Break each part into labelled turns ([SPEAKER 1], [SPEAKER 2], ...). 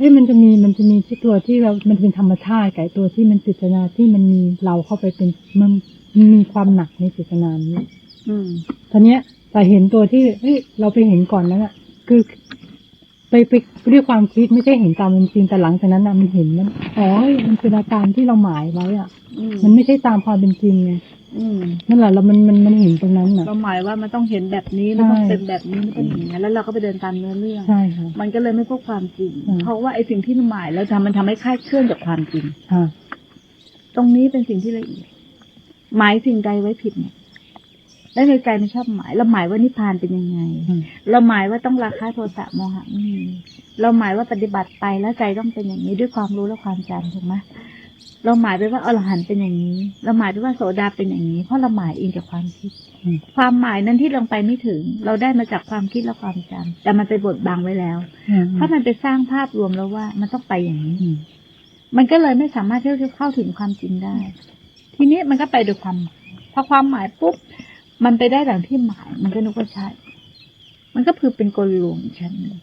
[SPEAKER 1] เอ้ยมันจะมีมันจะมีที่ตัวที่เรามันเป็นธรรมชาติกับไอ้ตัวที่มันจิตนาที่มันมีเราเข้าไปเป็นมันมันมีความหนักในจิตนานี้
[SPEAKER 2] อืม
[SPEAKER 1] ตอนเนี้ยแต่เห็นตัวที่เฮ้ยเราไปเห็นก่อนนั้นอะคือ ไปไปด้วยความคิดไม่ใช่เห็นตามเป็นจริงแต่หลังจากนั้นอะมันเห็นมันอ๋อเฮ้ยมันเป็นอาการที่เราหมายไว้อะ
[SPEAKER 2] อืม
[SPEAKER 1] มันไม่ใช่ตามความเป็นจริงไง
[SPEAKER 2] อืม
[SPEAKER 1] นั่นแหละเรามันมันมันเห็นตรงนั้นอะ
[SPEAKER 2] เราหมายว่ามันต้องเห็นแบบนี้มันต้อง
[SPEAKER 1] ใช่
[SPEAKER 2] เป็นแบบนี้มันต้องอย่างนี้นแล้วเราก็ไปเดินตามเนื้อเรื่อง
[SPEAKER 1] ใช่ค่ะ
[SPEAKER 2] มันก็เลยไม่พบความจริง
[SPEAKER 1] อืม
[SPEAKER 2] เพราะว่าไอ้สิ่งที่หมายแล้วทำมันทำให้คลาดเคลื่อนจากความจริง
[SPEAKER 1] ค่ะ
[SPEAKER 2] ตรงนี้เป็นสิ่งที่ละเอียดหมายสิ่งใดไว้ผิดเนี่ย แล้วในใจมันชอบหมาย เราหมายว่านิพพานเป็นยังไง
[SPEAKER 1] อืม
[SPEAKER 2] เราหมายว่าต้องราคาโทสะโมหะไม่มีเราหมายว่าปฏิบัติไปแล้วใจต้องเป็นอย่างนี้ด้วยความรู้และความจำถูกไหมเราหมายไปว่าอรหันต์เป็นอย่างนี้ เราหมายไปว่าโสดาเป็นอย่างนี้ เพราะเราหมายเองจากความคิด
[SPEAKER 1] อืม
[SPEAKER 2] ความหมายนั้นที่ลงไปไม่ถึง เราได้มาจากความคิดและความจำแต่มันไปบดบังไว้แล้ว
[SPEAKER 1] อืม
[SPEAKER 2] ถ้ามันไปสร้างภาพรวมแล้วว่ามันต้องไปอย่างนี้
[SPEAKER 1] อืม
[SPEAKER 2] มันก็เลยไม่สามารถที่จะเข้าถึงความจริงได้ ทีนี้มันก็ไปโดยความหมายพอความหมายปุ๊บ มันไปได้ดังที่หมาย มันก็นึกว่าใช่ มันก็คือเป็นกลลวงอีกชั้นหนึ่ง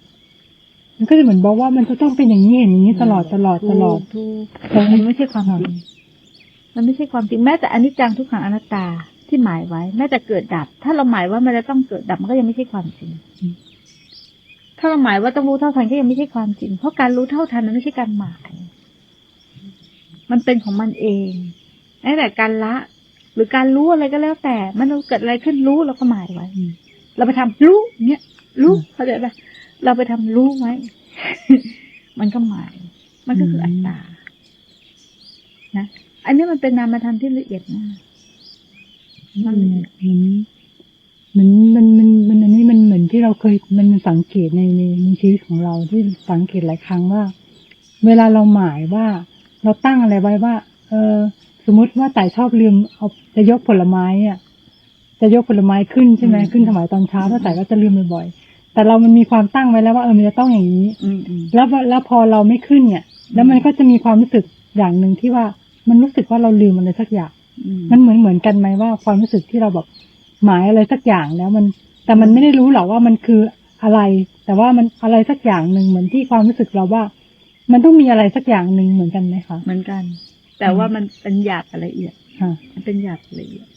[SPEAKER 1] มันก็จะเหมือนบอกว่ามันจะต้องเป็นอย่างนี้เห็นอย่างนี้ตลอดตลอดตลอด
[SPEAKER 2] ถูก
[SPEAKER 1] แต่
[SPEAKER 2] มันไม่ใช่ความจริงมันไม่ใช่ความจริงแม้แต่อนิจจังทุกขังอนัตตาที่หมายไว้ แม้แต่เกิดดับ ถ้าเราหมายว่ามันจะต้องเกิดดับมันก็ยังไม่ใช่ความจริง ถ้าเราหมายว่าต้องรู้เท่าทันก็ยังไม่ใช่ความจริง เพราะการรู้เท่าทันมันไม่ใช่การหมาย มันเป็นของมันเองแม้แต่การละ หรือการรู้อะไรก็แล้วแต่ มันเกิดอะไรขึ้นรู้เราก็หมายไว้
[SPEAKER 1] อืม
[SPEAKER 2] เราไปทำรู้เนี่ยรู้
[SPEAKER 1] อืม
[SPEAKER 2] เข้าใจปะเราไปทำรู้ไว้ มันก็หมาย มันก็คืออัตตา นะ อันนี้มันเป็นนามธรรมที่ละเอียดมาก
[SPEAKER 1] มันมันมันมันมันอันนี้มันเหมือนที่เราเคยมันสังเกตในในในชีวิตของเราที่สังเกตหลายครั้งว่า เวลาเราหมายว่า เราตั้งอะไรไว้ว่า เออ สมมติว่าแต่ชอบลืมเอาจะยกผลไม้อะ จะยกผลไม้ขึ้นใช่ไหม
[SPEAKER 2] อืม
[SPEAKER 1] ขึ้นถวายตอนเช้าเพราะแต่ก็จะลืมบ่อยๆแต่เรามันมีความตั้งไว้แล้วว่าเออมันจะต้องอย่างนี้
[SPEAKER 2] อืมอืม
[SPEAKER 1] แล้วพอแล้วพอเราไม่ขึ้นเนี่ย แล้วมันก็จะมีความรู้สึกอย่างหนึ่งที่ว่ามันรู้สึกว่าเราลืมอะไรสักอย่าง
[SPEAKER 2] อืม
[SPEAKER 1] มันเหมือนเหมือนกันไหมว่าความรู้สึกที่เราแบบหมายอะไรสักอย่างแล้วมัน แต่มันไม่ได้รู้หรอกว่ามันคืออะไร แต่ว่ามันอะไรสักอย่างหนึ่งเหมือนที่ความรู้สึกเราว่า มันต้องมีอะไรสักอย่างหนึ่งเหมือนกันไหมคะ
[SPEAKER 2] เหมือนกัน แต่ว่ามันเป็นหยาบกับละเอียด
[SPEAKER 1] ค่ะ
[SPEAKER 2] มันเป็นหยาบกับละเอียด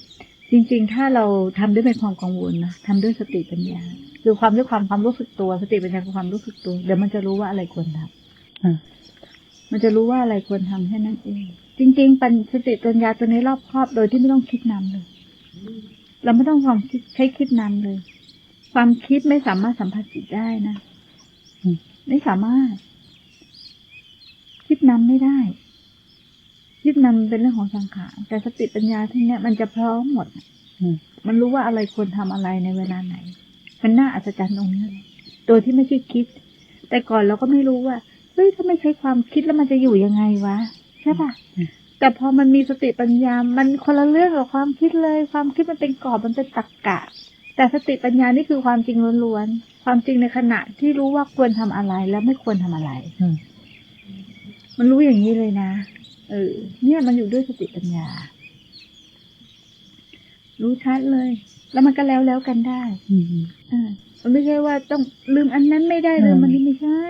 [SPEAKER 2] จริง ๆ ถ้าเราทำด้วยเป็นความกังวลนะทำด้วยสติปัญญา คือความด้วยความความรู้สึกตัว สติปัญญาคือความรู้สึกตัว เดี๋ยวมันจะรู้ว่าอะไรควรทำ
[SPEAKER 1] ค่ะ
[SPEAKER 2] มันจะรู้ว่าอะไรควรทำแค่นั้นเอง จริง ๆ ปัญสติปัญญาตัวนี้รอบครอบโดยที่ไม่ต้องคิดนำเลย เราไม่ต้องความคิดใช้คิดนำเลย ความคิดไม่สามารถสัมผัสจิตได้นะ
[SPEAKER 1] อืม
[SPEAKER 2] ไม่สามารถ คิดนำไม่ได้ คิดนำเป็นเรื่องของสังขารแต่สติปัญญาที่เนี้ยมันจะพร้อมหมด
[SPEAKER 1] อืม
[SPEAKER 2] มันรู้ว่าอะไรควรทำอะไรในเวลาไหน มันน่าอัศจรรย์ตรงนี้เลยโดยที่ไม่ใช่คิด แต่ก่อนเราก็ไม่รู้ว่าเฮ้ยถ้าไม่ใช้ความคิดแล้วมันจะอยู่ยังไงวะใช่ปะ
[SPEAKER 1] อืม
[SPEAKER 2] แต่พอมันมีสติปัญญา มันคนละเรื่องกับความคิดเลย ความคิดมันเป็นกรอบมันเป็นตรรกกะ แต่สติปัญญานี่คือความจริงล้วนๆ ความจริงในขณะที่รู้ว่าควรทำอะไรและไม่ควรทำอะไร
[SPEAKER 1] อืม
[SPEAKER 2] มันรู้อย่างนี้เลยนะ เออ เนี่ยมันอยู่ด้วยสติปัญญา รู้ชัดเลย แล้วมันก็แล้วแล้วกันได้
[SPEAKER 1] อืม
[SPEAKER 2] อ่ามันไม่ใช่ว่าต้องลืมอันนั้นไม่ได้ลืม
[SPEAKER 1] อืม
[SPEAKER 2] อันนี้ไม่ใช่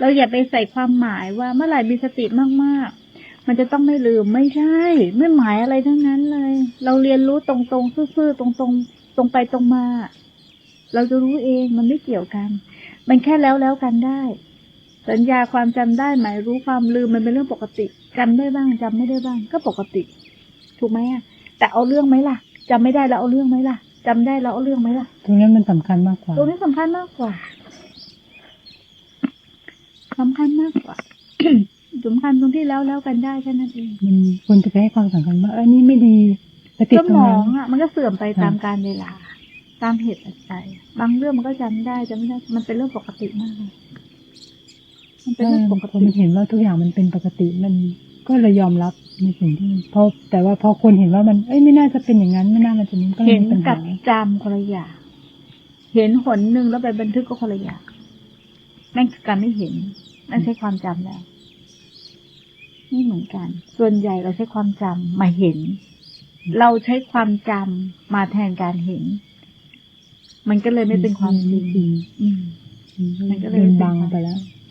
[SPEAKER 2] เราอย่าไปใส่ความหมายว่าเมื่อไหร่มีสติมากๆ มันจะต้องไม่ลืมไม่ใช่ ไม่หมายอะไรทั้งนั้นเลย เราเรียนรู้ตรงๆซื่อๆตรงๆ ตรงไปตรงมา เราจะรู้เองมันไม่เกี่ยวกัน มันแค่แล้วแล้วกันได้ สัญญาความจำได้หมายรู้ความลืมมันเป็นเรื่องปกติจำได้บ้างจำไม่ได้บ้าง ก็ปกติ ถูกไหมอะ แต่เอาเรื่องไหมล่ะจำไม่ได้แล้วเอาเรื่องไหมล่ะจำได้แล้วเอาเรื่องไหมล่ะ
[SPEAKER 1] ตรงนั้นมันสำคัญมากกว่า
[SPEAKER 2] ตรงนี้สำคัญมากกว่าสำคัญมากกว่าสำคัญตรงที่แล้วแล้วกันได้แค่นั้นเอง
[SPEAKER 1] มันควรจะไปให้ความสำคัญว่าเออนี่ไม่ดีไปติด
[SPEAKER 2] ส
[SPEAKER 1] ตรง
[SPEAKER 2] มอ
[SPEAKER 1] นั้
[SPEAKER 2] ง
[SPEAKER 1] น
[SPEAKER 2] อะ มันก็เสื่อมไป
[SPEAKER 1] ค่ะ
[SPEAKER 2] ตามการเวลา ตามเหตุปัจจัย บางเรื่องมันก็จำได้จำไม่ได้ มันเป็นเรื่องปกติมากเลย มันเป็นเรื่องปก
[SPEAKER 1] พอ
[SPEAKER 2] ติ
[SPEAKER 1] มันเห็นว่าทุกอย่างมันเป็นปกติมันก็เลยยอมรับในสิ่งที่มันเพราะแต่ว่าพอคนเห็นว่ามันเอ้ยไม่น่าจะเป็นอย่างนั้นไม่น่ามันจะนี้ก็เลย
[SPEAKER 2] เห็น
[SPEAKER 1] มีปัญ
[SPEAKER 2] กั
[SPEAKER 1] หา
[SPEAKER 2] บจำคนละอย่างเห็นหนหนึ่งแล้วไปบันทึกก็คนละอย่างนั่นคือการไม่เห็นนั่นใช้ความจำแล้วไม่เหมือนกัน ส่วนใหญ่เราใช้ความจำมาเห็น เราใช้ความจำมาแทนการเห็น มันก็เลยไม่เป็นความจริง
[SPEAKER 1] จริง
[SPEAKER 2] อืมมันก็เลย
[SPEAKER 1] โดน
[SPEAKER 2] เป็น
[SPEAKER 1] บัง
[SPEAKER 2] ความ
[SPEAKER 1] ไปแล้ว
[SPEAKER 2] ใ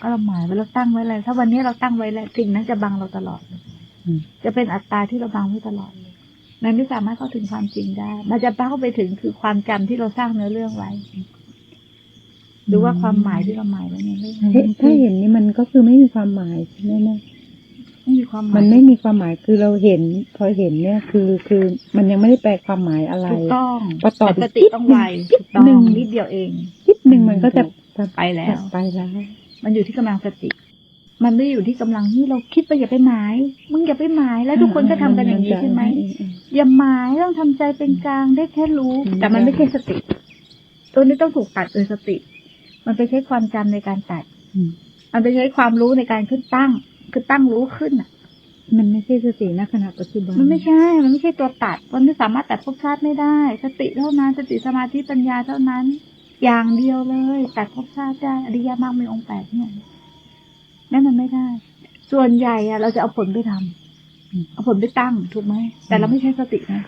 [SPEAKER 2] ก็เราหมายไว้เราตั้งไว้เลยถ้าวันนี้เราตั้งไว้แล้วสิ่งนั้นจะบังเราตลอดเลย
[SPEAKER 1] อืม
[SPEAKER 2] จะเป็นอัตตาที่เราบังไว้ตลอดเลยมันไม่สามารถเข้าถึงความจริงได้ มันจะเข้าไปถึงคือความจำที่เราสร้างเนื้อเรื่องไว้ หรือว่าความหมายที่เราหมายไว้ในเรื่อง
[SPEAKER 3] เห็นถ้าเห็นนี่มันก็คือไม่มีความหมายใช่ไหมแม่
[SPEAKER 2] ไม่มีความหมาย
[SPEAKER 3] มันไม่มีความหมายคือเราเห็น พอเห็นเนี่ยคือคือมันยังไม่ได้แปลความหมายอะไร
[SPEAKER 2] ถูกต้อง
[SPEAKER 3] พอตอบ
[SPEAKER 2] แต่สติต้องไว
[SPEAKER 3] นิ
[SPEAKER 2] ถู
[SPEAKER 3] ด
[SPEAKER 2] กต้อง
[SPEAKER 3] หนึ่ง
[SPEAKER 2] นิดเดียวเอง
[SPEAKER 3] นิดหนึ่งมันก็จะ
[SPEAKER 2] ไปแล้ว
[SPEAKER 3] ไปแล้ว
[SPEAKER 2] มันอยู่ที่กำลังสติ มันไม่ได้อยู่ที่กำลังที่เราคิดไปอย่าไปหมาย มึงอย่าไปหมายแล้วทุกคนก็ทำกันอย่างนี้ใช่ไหมอย่าหมายต้องทำใจเป็นกลางได้แค่รู้
[SPEAKER 3] อืม
[SPEAKER 2] แต่มันไม่ใช่สติ ตัวนี้ต้องถูกตัดโดยสติ มันไปใช้ความจำในการตัด
[SPEAKER 3] อืม
[SPEAKER 2] มันไปใช้ความรู้ในการขึ้นตั้ง คือตั้งรู้ขึ้นอะ
[SPEAKER 3] มันไม่ใช่สติณขณะปัจจุบัน
[SPEAKER 2] มันไม่ใช่ มันไม่ใช่ตัวตัด มันไม่สามารถตัดภพชาติไม่ได้ สติเท่านั้น สติสมาธิปัญญาเท่านั้น อย่างเดียวเลยตัดภพชาติได้อริยมรรคมีองค์แปดเนี่ยนั่นมันไม่ได้ ส่วนใหญ่อะเราจะเอาผลไปทำเอาผลไปตั้งถูกไหมแต่เราไม่ใช้สตินะ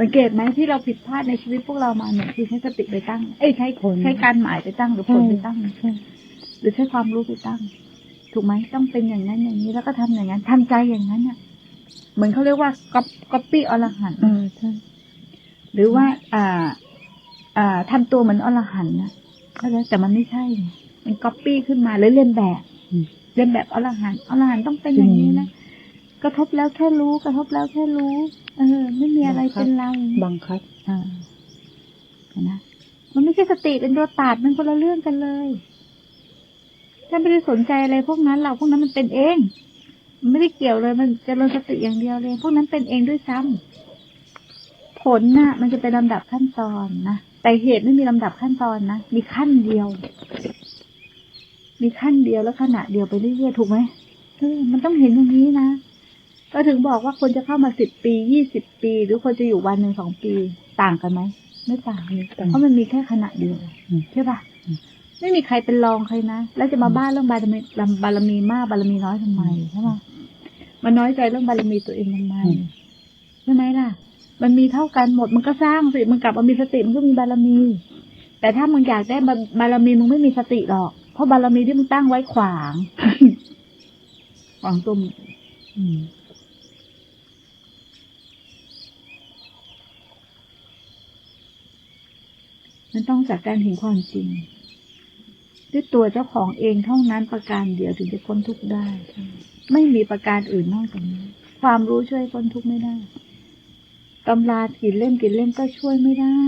[SPEAKER 2] สังเกตไหมที่เราผิดพลาดในชีวิตพวกเรามาเนี่ยคือใช้สติไปตั้ง เอ้ยใช้
[SPEAKER 3] ผล
[SPEAKER 2] ใช้การหมายไปตั้งหรือผลไปตั้ง
[SPEAKER 3] ใช่
[SPEAKER 2] หรือใช้ความรู้ไปตั้ง ถูกไหมต้องเป็นอย่างนั้นอย่างนี้แล้วก็ทำอย่างนั้นทำใจอย่างนั้นอะ เหมือนเขาเรียกว่าก๊อปปี้อรหันต์
[SPEAKER 3] อ่าใช่
[SPEAKER 2] หรือว่า อ่าอ่า ทำตัวเหมือนอรหันต์นะเข้าใจแต่มันไม่ใช่ไงมันก๊อปปี้ขึ้นมาหรือเลียนแบบ
[SPEAKER 3] อืม
[SPEAKER 2] เลียนแบบอรหันต์อรหันต์ต้องเป็นอย่างนี้นะกระทบแล้วแค่รู้ กระทบแล้วแค่รู้ เออ ไม่มีอะไรเป็นเรา
[SPEAKER 3] บังคับ
[SPEAKER 2] อ่าเห็นนะมันไม่ใช่สติเป็นตัวตัดมันคนละเรื่องกันเลยถ้าไม่ได้สนใจอะไรพวกนั้นเราพวกนั้นมันเป็นเอง มันไม่ได้เกี่ยวเลย มันเจริญสติอย่างเดียวเลย พวกนั้นเป็นเองด้วยซ้ำผลน่ะ มันจะเป็นลำดับขั้นตอนนะ แต่เหตุไม่มีลำดับขั้นตอนนะ มีขั้นเดียว มีขั้นเดียวแล้วขณะเดียวไปเรื่อยๆถูกไหมเออมันต้องเห็นอย่างนี้นะ ก็ถึงบอกว่าคนจะเข้ามาสิบปียี่สิบปี หรือคนจะอยู่วันหนึ่งสองปี ต่างกันไหมไม่ต่างเลยเพราะมันมีแค่ขณะเดียว
[SPEAKER 3] อืม
[SPEAKER 2] ใช่ปะไม่มีใครเป็นรองใครนะ แล้วจะมาบ้าเรื่องบารมีบารมีมากบารมีน้อยทำไมใช่ปะมันน้อยใจเรื่องบารมีตัวเองทำไมใช่ไหมล่ะ มันมีเท่ากันหมด มันก็สร้างสิมันกลับมามีสติมันก็มีบารมี แต่ถ้ามึงอยากได้บารมีมึงไม่มีสติหรอก เพราะบารมีที่มึงตั้งไว้ขวางขวางตัวมึง
[SPEAKER 3] อืม
[SPEAKER 2] มันต้องจากการเห็นความจริง ด้วยตัวเจ้าของเองเท่านั้นประการเดียวถึงจะพ้นทุกข์ได้ ไม่มีประการอื่นนอกจากนี้ ความรู้ช่วยพ้นทุกข์ไม่ได้ ตำรากี่เล่มกี่เล่มก็ช่วยไม่ได้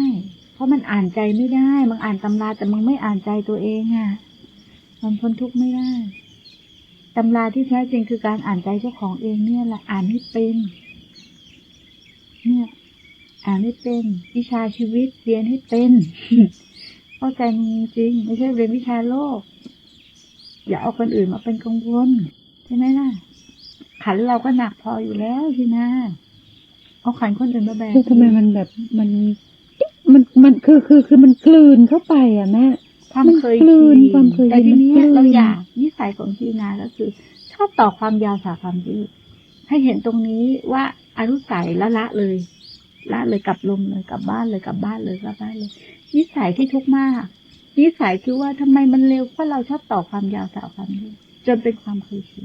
[SPEAKER 2] เพราะมันอ่านใจไม่ได้มึงอ่านตำราแต่มึงไม่อ่านใจตัวเองอะ่ะ มันพ้นทุกข์ไม่ได้ตำราที่แท้จริงคือการอ่านใจเจ้าของเองเนี่ยแหละอ่านให้เป็น เนี่ย อ่านให้เป็นวิชาชีวิตเรียนให้เป็นเข้าใจมจริงไม่ใช่เรียนวิชาโลก อย่าเอาคนอื่นมาเป็นกังวลใช่ไหมล่ะขันเราก็หนักพออยู่แล้วสินะ เอาขันคนอื่นมาแบก
[SPEAKER 3] คือทำไมมันแบบมันมันมันคือคือคือมันกลืนเข้าไปอะแม่
[SPEAKER 2] ความเคย
[SPEAKER 3] มันกลืน
[SPEAKER 2] ชิ
[SPEAKER 3] ความเคย
[SPEAKER 2] แต่ที
[SPEAKER 3] ชิน
[SPEAKER 2] นี้
[SPEAKER 3] มันกลืน
[SPEAKER 2] เราอยากนิสัยของชีนาก็คือ ชอบต่อความยาวสาความยืดให้เห็นตรงนี้ว่าอนุสัยละละเลยละเลยกลับลมเลยกลับบ้านเลยกลับบ้านเลยกลับบ้านเลย นิสัยที่ทุกข์มากนิสัยคือว่าทำไมมันเร็วเพราะเราชอบต่อความยาวสาวความยืดจนเป็นความเคยชิน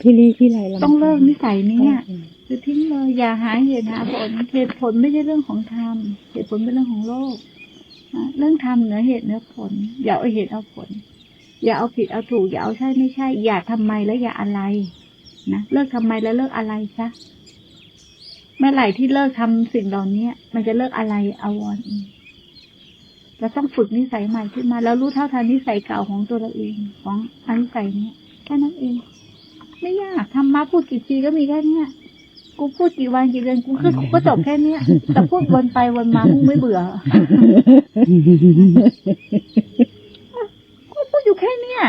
[SPEAKER 3] พี่ลีพี่ไรลำ
[SPEAKER 2] ต้องเลิกนิสัยนี้
[SPEAKER 3] เนี่ย
[SPEAKER 2] คือทิ้งเลยอย่าหาเหตุหาผลเหตุผลไม่ใช่เรื่องของธรรมเหตุผลเป็นเรื่องของโลกเรื่องธรรมเหนือเหตุเหนือผล อย่าเอาเหตุเอาผล อย่าเอาผิดเอาถูก อย่าเอาใช่ไม่ใช่ อย่าทำไมและอย่าอะไรนะเลิกทำไมแล้วเลิกอะไรซะเมื่อไหร่ที่เลิกทำสิ่งเหล่านี้มันจะเลิกอะไรอาวรณ์เราต้องฝึกนิสัยใหม่ขึ้นมา แล้วรู้เท่าทันนิสัยเก่าของตัวเราเองของอนิสัยเนี้ยแค่นั้นเอง ไม่ยากทำมาพูดกี่ทีก็มีแค่เนี้ย กูพูดกี่วันกี่เดือนกูคือกูก็จบแค่เนี้ยแต่พูดวนไปวนมามึงไม่เบื่อกูพูดอยู่แค่เนี้ย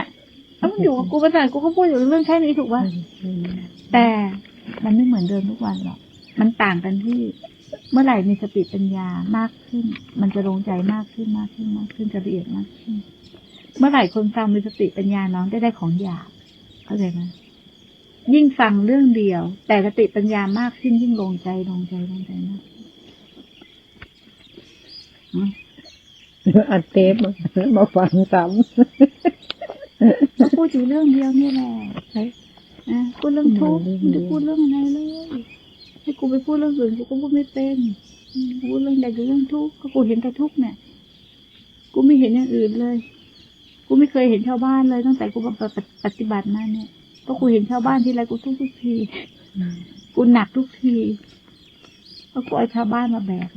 [SPEAKER 2] แล้วมึงอยู่กับกูไปไหนกูก็พูดอยู่เรื่องแค่นี้ถูกป่ะแต่มันไม่เหมือนเดิมทุกวันหรอกมันต่างกันที่ เมื่อไหร่มีสติปัญญามากขึ้น มันจะลงใจมากขึ้นมากขึ้นมากขึ้นจะละเอียดมากขึ้น เมื่อไหร่คนฟังมีสติปัญญาน้องได้ได้ของหยาบเข้าใจไหม ยิ่งฟังเรื่องเดียว แต่สติปัญญามากขึ้นยิ่งลงใจลงใจลงใจมากอืม
[SPEAKER 3] อัดเทปมามาฟังซ้
[SPEAKER 2] ก็พูดอยู่เรื่องเดียวนี่แหละนะพูดเรื่องทุกข์ไม่ได้พูดเรื่องอะไรเลยให้กูไปพูดเรื่องอื่นกูก็พูดไม่เป็นอืมกูพูดเรื่องใดก็เรื่องทุกข์ก็กูเห็นแต่ทุกข์เนี่ยกูไม่เห็นอย่างอื่นเลย กูไม่เคยเห็นชาวบ้านเลยตั้งแต่กูมาปฏิบัติมาเนี่ย เพราะกูเห็นชาวบ้านทีไรกูทุกข์ทุกที กูหนักทุกทีเพราะกูเอาชาวบ้านมาแบก